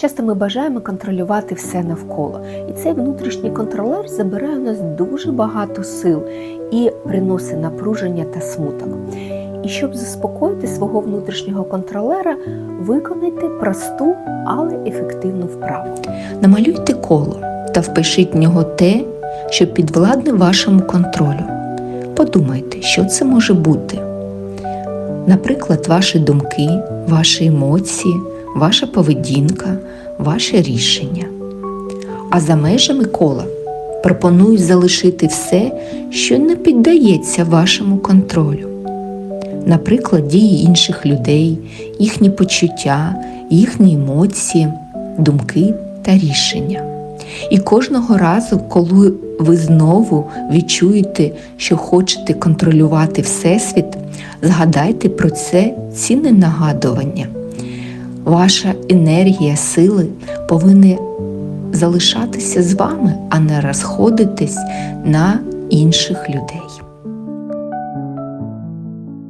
Часто ми бажаємо контролювати все навколо, і цей внутрішній контролер забирає у нас дуже багато сил і приносить напруження та смуток. І щоб заспокоїти свого внутрішнього контролера, виконайте просту, але ефективну вправу. Намалюйте коло та впишіть в нього те, що підвладне вашому контролю. Подумайте, що це може бути. Наприклад, ваші думки, ваші емоції, ваша поведінка, ваше рішення. А за межами кола пропоную залишити все, що не піддається вашому контролю. Наприклад, дії інших людей, їхні почуття, їхні емоції, думки та рішення. І кожного разу, коли ви знову відчуєте, що хочете контролювати Всесвіт, згадайте про це цінне нагадування. Ваша енергія, сили повинні залишатися з вами, а не розходитись на інших людей.